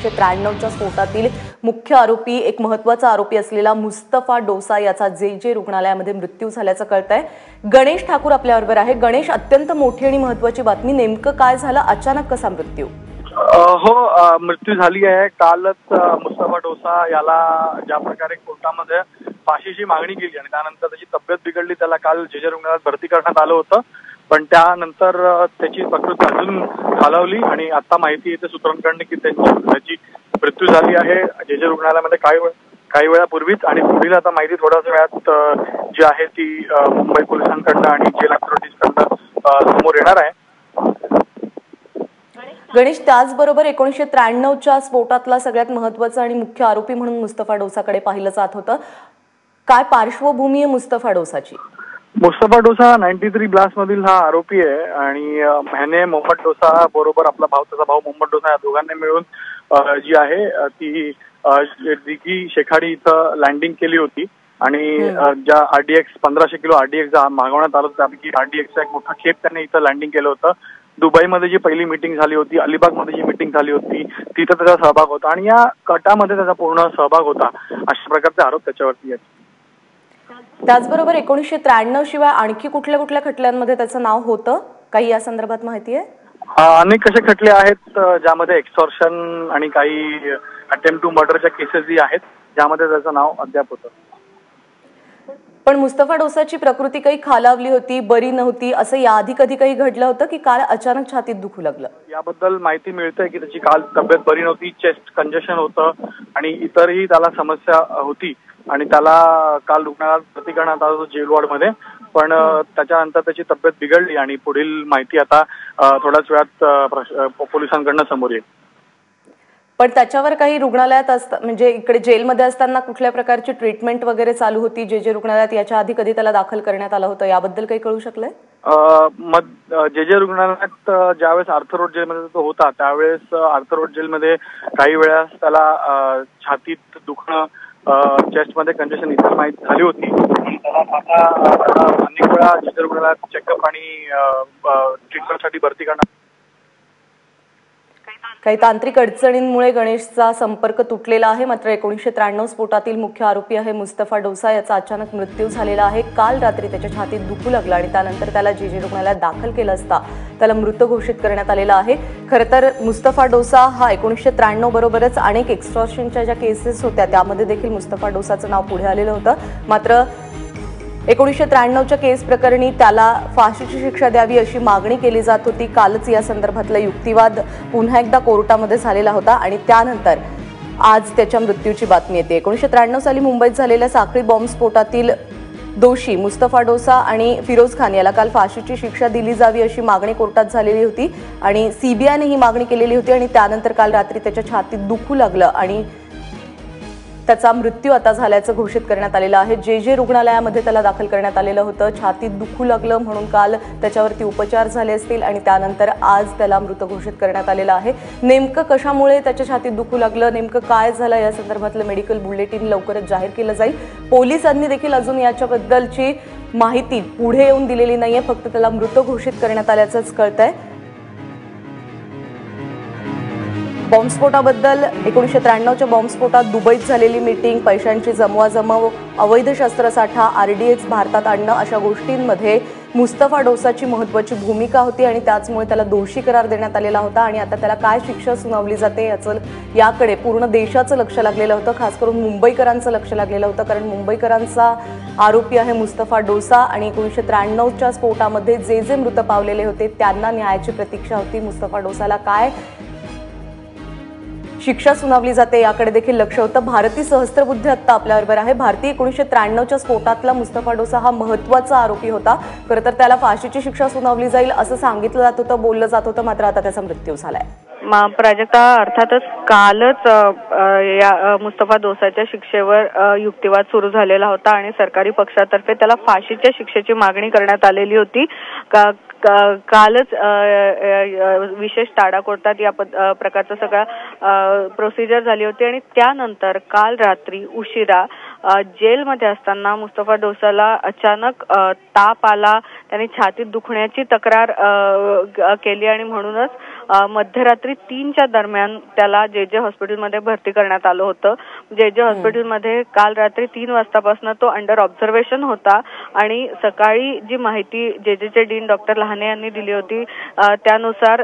एकोणीसशे त्र्याण्णवच्या स्फोटातील मुख्य आरोपी एक महत्त्वाचा आरोपी असलेला मुस्तफा डोसा याचा जे जे रुग्णालयामध्ये मृत्यू झाल्याचं कळतंय. गणेश ठाकूर आपल्याबरोबर आहे. गणेश अत्यंत मोठी आणि महत्वाची बातमी. नेमकं काय झालं? अचानक कसा मृत्यू? हो मृत्यू झाली आहे. कालच मुस्तफा डोसा याला ज्या प्रकारे कोर्टामध्ये फाशीची मागणी केली आणि त्यानंतर त्याची तब्येत बिघडली त्याला काल जे जे रुग्णालयात भरती करण्यात आलं होतं. पण त्यानंतर त्याची प्रकृती अजून खालावली आणि आता माहिती येते सूत्रांकडनं की त्यांची त्याची मृत्यू झाली आहे. जे जे रुग्णालयामध्ये काही काही वेळापूर्वीच आणि पुढील आता माहिती थोड्याच वेळात जी आहे ती मुंबई पोलिसांकडनं आणि जेल अथॉरिटीजकडनं समोर येणार आहे. गणेश त्याचबरोबर एकोणीसशे त्र्याण्णवच्या स्फोटातला सगळ्यात महत्त्वाचा आणि मुख्य आरोपी म्हणून मुस्तफा डोसाकडे पाहिलं जात होतं. काय पार्श्वभूमी आहे Mustafa डोसाची? Mustafa Dosa ninety three blast मधील हा आरोपी आहे आणि ह्याने मोहम्मद डोसा बरोबर आपला भाऊ त्याचा भाऊ मोहम्मद डोसा या दोघांनी मिळून जी आहे ती दिघी शेखाडी इथं लँडिंग केली होती. आणि ज्या आरडीएक्स पंधराशे किलो आरडीएक्स मागवण्यात आलं होतं त्यापैकी आरडीएक्सचा एक मोठा खेप त्यांनी इथं लँडिंग केलं होतं. दुबईमध्ये जी पहिली मिटिंग झाली होती अलिबागमध्ये जी मिटिंग झाली होती तिथं त्याचा सहभाग होता. आणि या कटामध्ये त्याचा पूर्ण सहभाग होता अशा प्रकारचे आरोप त्याच्यावरती आहेत. त्याचबरोबर एकोणीसशे त्र्याण्णव शिवाय आणखी कुठल्या कुठल्या खटल्यांमध्ये त्याचं नाव होतं? काही या संदर्भात माहिती आहे? अनेक असे खटले आहेत ज्यामध्ये एक्सॉर्शन आणि काही अटेम्प्ट टू मर्डरच्या केसेस जी आहेत ज्यामध्ये त्याचं नाव अद्याप होतं. पण मुस्तफा डोसाची प्रकृती काही खालावली होती बरी नव्हती असं याआधी कधी काही घडलं होतं की काल अचानक छातीत दुखू लागलं? याबद्दल माहिती मिळते की त्याची काल तब्येत बरी नव्हती चेस्ट कंजेशन होतं आणि इतरही त्याला समस्या होती. आणि त्याला काल रुग्णालयात भरती करण्यात आलं होतं जेल वॉर्डमध्ये पण त्याच्यानंतर त्याची तब्येत बिघडली आणि पुढील माहिती आता थोड्याच वेळात पोलिसांकडनं समोर येईल. पण त्याच्यावर काही रुग्णालयात असता म्हणजे इकडे जेलमध्ये असताना कुठल्या प्रकारची ट्रीटमेंट वगैरे चालू होती जे जे रुग्णालयात याच्या आधी कधी त्याला दाखल करण्यात आलं होतं याबद्दल काही कळू शकलंय? मग जे जे रुग्णालयात ज्यावेळेस आर्थर रोड जेलमध्ये तो होता त्यावेळेस आर्थर रोड जेलमध्ये काही वेळा त्याला छातीत दुखणं चेस्टमध्ये कंजेशन इतर माहीत झाली होती. आता अनेक वेळा जिल्हा रुग्णालयात चेकअप आणि ट्रीटमेंटसाठी भरती करण्यात काही तांत्रिक अडचणींमुळे गणेशचा संपर्क तुटलेला आहे. मात्र एकोणीसशे त्र्याण्णव स्फोटातील मुख्य आरोपी आहे मुस्तफा डोसा. याचा अचानक मृत्यू झालेला आहे. काल रात्री त्याच्या छातीत दुखू लागला आणि त्यानंतर त्याला जे जे रुग्णालयात दाखल केलं असता त्याला मृत घोषित करण्यात आलेला आहे. खरं तर मुस्तफा डोसा हा एकोणीसशे त्र्याण्णव बरोबरच अनेक एक्स्ट्रॉशनच्या ज्या केसेस होत्या त्यामध्ये देखील मुस्तफा डोसाचं नाव पुढे आलेलं होतं. मात्र एकोणीसशे त्र्याण्णवच्या केस प्रकरणी त्याला फाशीची शिक्षा द्यावी अशी मागणी केली जात होती. कालच या संदर्भातला युक्तिवाद पुन्हा एकदा कोर्टामध्ये झालेला होता आणि त्यानंतर आज त्याच्या मृत्यूची बातमी येते. एकोणीसशे त्र्याण्णव साली मुंबईत झालेल्या साखळी बॉम्बस्फोटातील दोषी मुस्तफा डोसा आणि फिरोज खान याला काल फाशीची शिक्षा दिली जावी अशी मागणी कोर्टात झालेली होती आणि सीबीआयने ही मागणी केलेली होती आणि त्यानंतर काल रात्री त्याच्या छातीत दुखू लागलं आणि त्याचा मृत्यू आता झाल्याचं घोषित करण्यात आलेलं आहे. जे जे रुग्णालयामध्ये त्याला दाखल करण्यात आलेलं होतं छातीत दुखू लागलं म्हणून काल त्याच्यावरती उपचार झाले असतील आणि त्यानंतर आज त्याला मृत घोषित करण्यात आलेलं आहे. नेमकं कशामुळे त्याच्या छातीत दुखू लागलं नेमकं काय झालं या संदर्भातलं मेडिकल बुलेटिन लवकरच जाहीर केलं जाईल. पोलिसांनी देखील अजून याच्याबद्दलची माहिती पुढे येऊन दिलेली नाहीये फक्त त्याला मृत घोषित करण्यात आल्याचंच कळतंय. बॉम्बस्फोटाबद्दल एकोणीसशे त्र्याण्णवच्या बॉम्बस्फोटात दुबईत झालेली मीटिंग पैशांची जमवाजमव अवैध शस्त्रसाठा आरडीएक्स भारतात आणणं अशा गोष्टींमध्ये मुस्तफा डोसाची महत्वाची भूमिका होती आणि त्याचमुळे त्याला दोषी करार देण्यात आलेला होता आणि आता त्याला काय शिक्षा सुनावली जाते याचं याकडे पूर्ण देशाचं लक्ष लागलेलं होतं खास करून मुंबईकरांचं लक्ष लागलेलं होतं. कारण मुंबईकरांचा आरोपी आहे मुस्तफा डोसा आणि एकोणीसशे त्र्याण्णवच्या स्फोटामध्ये जे जे मृत पावलेले होते त्यांना न्यायाची प्रतीक्षा होती. मुस्तफा डोसाला काय शिक्षा सुनावली जाते. याकडे देखील लक्ष होतं. भारती सहस्त्रबुद्धी आत्ता आपल्याबरोबर आहे. भारतीय एकोणीसशे त्र्याण्णवच्या स्फोटातला मुस्तफा डोसा हा महत्त्वाचा आरोपी होता. खरं तर त्याला फाशीची शिक्षा सुनावली जाईल असं सांगितलं जात होतं बोललं जात होतं. मात्र आता त्याचा मृत्यू झालाय. प्राजक्ता अर्थातच कालच या मुस्तफा डोसाच्या शिक्षेवर युक्तिवाद सुरू झालेला होता आणि सरकारी पक्षातर्फे त्याला फाशीच्या शिक्षेची मागणी करण्यात आलेली होती. का- कालच विशेष ताडा कोर्टात या प्रकारचा सगळा प्रकारचं सगळं प्रोसिजर झाली होती आणि त्यानंतर काल रात्री उशिरा जेलमध्ये असताना मुस्तफा डोसाला अचानक ताप आला. त्याने छातीत दुखण्याची तक्रार केली आणि म्हणूनच मध्यरात्री तीनच्या दरम्यान त्याला जे जे हॉस्पिटलमध्ये भरती करण्यात आलं होतं. जे जे हॉस्पिटलमध्ये काल रात्री तीन वाजतापासून तो अंडर ऑब्झर्वेशन होता आणि सकाळी जी माहिती जे जेचे डीन डॉक्टर लहाने यांनी दिली होती त्यानुसार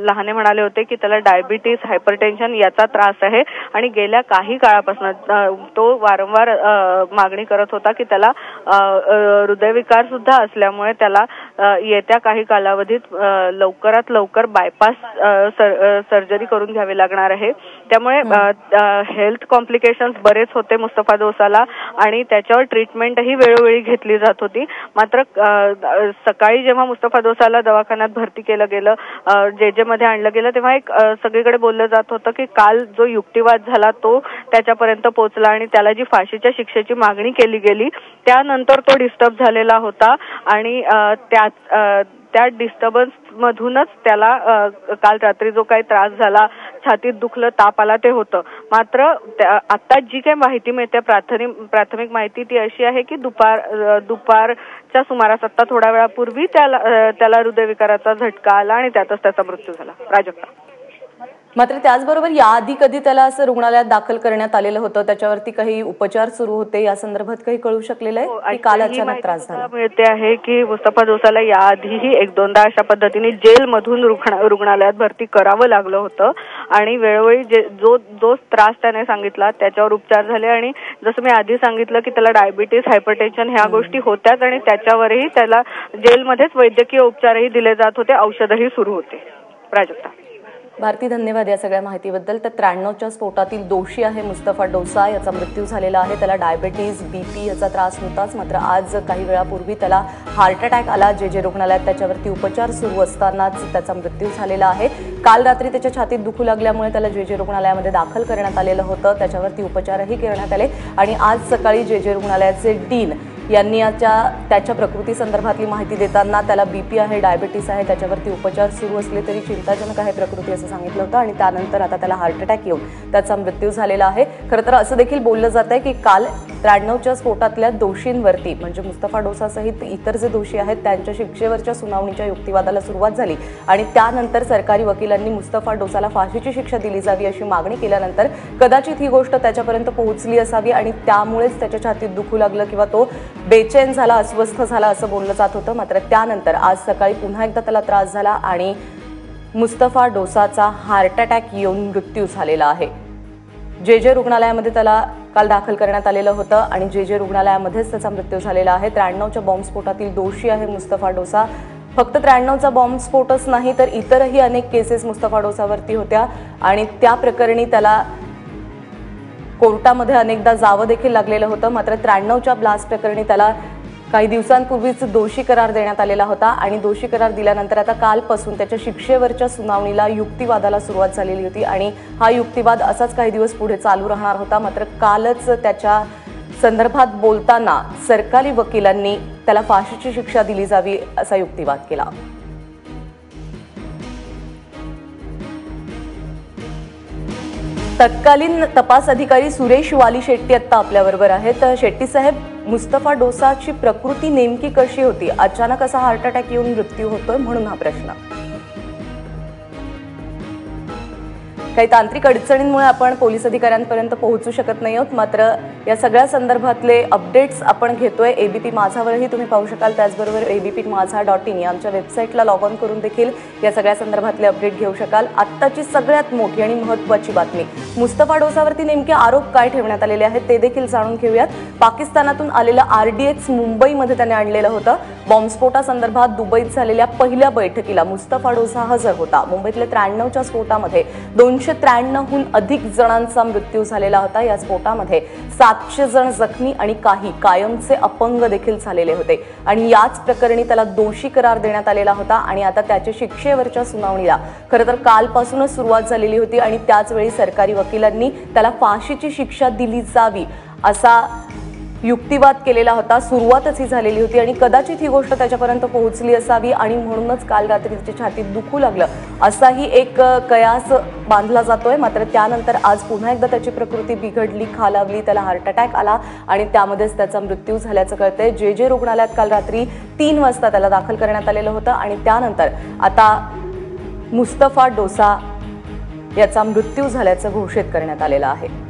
लहाने म्हणाले होते की त्याला डायबिटीस हायपरटेन्शन याचा त्रास आहे आणि गेल्या काही काळापासून तो वारंवार मागणी करत होता की त्याला हृदयविकार सुद्धा असल्यामुळे त्याला येत्या काही कालावधीत लवकरात लवकर बायपास सर्जरी करून घ्यावी लागणार आहे. त्यामुळे हेल्थ कॉम्प्लिकेशन्स बरेच होते मुस्तफा दोसाला आणि त्याच्यावर ट्रीटमेंटही वेळोवेळी घेतली जात होती. मात्र सकाळी जेव्हा मुस्तफा दोसाला दवाखान्यात भरती केलं गेलं जे जे मध्ये आणलं गेलं तेव्हा एक सगळीकडे बोललं जात होतं की काल जो युक्तिवाद झाला तो त्याच्यापर्यंत पोहोचला आणि त्याला जी फाशीच्या शिक्षेची मागणी केली गेली त्यानंतर तो डिस्टर्ब झालेला होता आणि त्या त्या डिस्टर्बन्स मधूनच त्याला काल रात्री जो काही त्रास झाला छातीत दुखलं ताप आला ते होतं. मात्र आता जी काही माहिती मिळते प्राथमिक प्राथमिक माहिती ती अशी आहे की दुपार दुपारच्या सुमारास आता थोड्या वेळापूर्वी त्याला त्याला हृदयविकाराचा झटका आला आणि त्यातच त्याचा मृत्यू झाला. प्राजक्ता मात्र त्याचबरोबर याआधी कधी त्याला असं रुग्णालयात दाखल करण्यात आलेलं होतं? त्याच्यावरती काही उपचार सुरू होते? या संदर्भात काही कळू शकलेलं हो, आहे की काल ही अचानक त्रास झाला. मिळते आहे की मुस्तफा दोसाला याआधीही एक दोनदा अशा पद्धतीने जेलमधून रुग्ण- रुग्णालयात भरती करावं लागलं होतं. आणि वेळोवेळी जे जो जो त्रास त्याने सांगितला त्याच्यावर उपचार झाले. आणि जसं मी आधी सांगितलं की त्याला डायबिटीस हायपरटेन्शन ह्या गोष्टी होत्याच आणि त्याच्यावरही त्याला जेलमध्येच वैद्यकीय उपचारही दिले जात होते. औषधही सुरू होते. प्राजक्ता. भारती धन्यवाद या सगळ्या माहितीबद्दल. तर त्र्याण्णवच्या स्फोटातील दोषी आहे मुस्तफा डोसा. याचा मृत्यू झालेला आहे. त्याला डायबेटीज बीपी याचा त्रास होताच. मात्र आज काही वेळापूर्वी त्याला हार्ट अटॅक आला. जे जे रुग्णालयात त्याच्यावरती उपचार सुरू असतानाच त्याचा मृत्यू झालेला आहे. काल रात्री त्याच्या छातीत दुखू लागल्यामुळे त्याला जे जे रुग्णालयामध्ये दाखल करण्यात आलेलं होतं त्याच्यावरती उपचारही करण्यात आले. आणि आज सकाळी जे जे रुग्णालयाचे डीन यांनी याच्या त्याच्या प्रकृती संदर्भातली माहिती देताना त्याला बी पी आहे डायबिटीस आहे त्याच्यावरती उपचार सुरू असले तरी चिंताजनक आहे प्रकृती असं सांगितलं होतं आणि त्यानंतर आता त्याला हार्ट अटॅक येऊन त्याचा मृत्यू झालेला आहे. खरं तर असं देखील बोललं जात आहे की काल त्र्याण्णवच्या स्फोटातल्या दोषींवरती म्हणजे मुस्तफा डोसासहित इतर जे दोषी आहेत त्यांच्या शिक्षेवरच्या सुनावणीच्या युक्तिवादाला सुरुवात झाली. आणि त्यानंतर सरकारी वकिलांनी मुस्तफा डोसाला फाशीची शिक्षा दिली जावी अशी मागणी केल्यानंतर कदाचित ही गोष्ट त्याच्यापर्यंत पोहोचली असावी आणि त्यामुळेच त्याच्या छातीत दुखू लागलं किंवा तो बेचैन झाला अस्वस्थ झाला असं बोललं जात होतं. मात्र त्यानंतर आज सकाळी पुन्हा एकदा त्याला त्रास झाला आणि मुस्तफा डोसाचा हार्ट अटॅक येऊन मृत्यू झालेला आहे. जे जे रुग्णालयामध्ये त्याला काल दाखल करण्यात आलेलं होतं आणि जे जे रुग्णालयामध्येच त्याचा मृत्यू झालेला आहे. त्र्याण्णवच्या बॉम्बस्फोटातील दोषी आहे मुस्तफा डोसा. फक्त त्र्याण्णवचा बॉम्बस्फोटच नाही तर इतरही अनेक केसेस मुस्तफा डोसावरती होत्या. आणि त्या प्रकरणी त्याला कोर्टामध्ये अनेकदा जावं देखील लागलेलं होतं. मात्र त्र्याण्णवच्या ब्लास्ट प्रकरणी त्याला काही दिवसांपूर्वीच दोषी करार देण्यात आलेला होता आणि दोषी करार दिल्यानंतर आता कालपासून त्याच्या शिक्षेवरच्या सुनावणीला युक्तिवादाला सुरुवात झालेली होती आणि हा युक्तिवाद असाच काही दिवस पुढे चालू राहणार होता. मात्र कालच त्याच्या संदर्भात बोलताना सरकारी वकिलांनी त्याला फाशीची शिक्षा दिली जावी असा युक्तिवाद केला. तत्कालीन तपास अधिकारी सुरेश वाली शेट्टी आता आपल्याबरोबर आहेत. शेट्टी साहेब मुस्तफा डोसाची प्रकृती नेमकी कशी होती? अचानक असा हार्ट अटॅक येऊन मृत्यू होतोय म्हणून हा प्रश्न. काही तांत्रिक अडचणींमुळे आपण पोलीस अधिकाऱ्यांपर्यंत पोहोचू शकत नाही आहोत. मात्र या सगळ्या संदर्भातले अपडेट्स आपण घेतोय. पी माझावरही तुम्ही पाहू शकाल. त्याचबरोबर A B P Majha dot in या आमच्या वेबसाईटला लॉग ऑन करून देखील या सगळ्या संदर्भातले अपडेट घेऊ शकाल. आत्ताची सगळ्यात मोठी आणि महत्त्वाची बातमी. मुस्तफा डोसावरती नेमके आरोप काय ठेवण्यात आलेले आहेत ते देखील जाणून घेऊयात. पाकिस्तानातून आलेलं आर डी एक्स मुंबईमध्ये त्याने आणलेलं होतं. बॉम्बस्फोटासंदर्भात दुबईत झालेल्या पहिल्या बैठकीला मुस्तफा डोसा हजर होता. मुंबईतल्या त्र्याण्णवच्या स्फोटामध्ये दोनशे त्र्याण्णवहून अधिक जणांचा मृत्यू झालेला होता. या स्फोटामध्ये सातशे जण जखमी आणि काही कायमचे अपंग देखील झालेले होते. आणि याच प्रकरणी त्याला दोषी करार देण्यात आलेला होता आणि आता त्याच्या शिक्षेवरच्या सुनावणीला. खरं तर कालपासूनच सुरुवात झालेली होती आणि त्याचवेळी सरकारी वकिलांनी त्याला फाशीची शिक्षा दिली जावी असा युक्तिवाद केलेला होता. सुरुवातच ही झालेली होती आणि कदाचित ही गोष्ट त्याच्यापर्यंत पोहोचली असावी आणि म्हणूनच काल रात्री तिच्या छातीत दुखू लागलं. असाही एक कयास बांधला जातोय. मात्र त्यानंतर आज पुन्हा एकदा त्याची प्रकृती बिघडली खालावली त्याला हार्ट अटॅक आला आणि त्यामध्येच त्याचा मृत्यू झाल्याचं कळतंय. जे जे रुग्णालयात काल रात्री तीन वाजता त्याला दाखल करण्यात आलेलं होतं आणि त्यानंतर आता मुस्तफा डोसा याचा मृत्यू झाल्याचं घोषित करण्यात आलेलं आहे.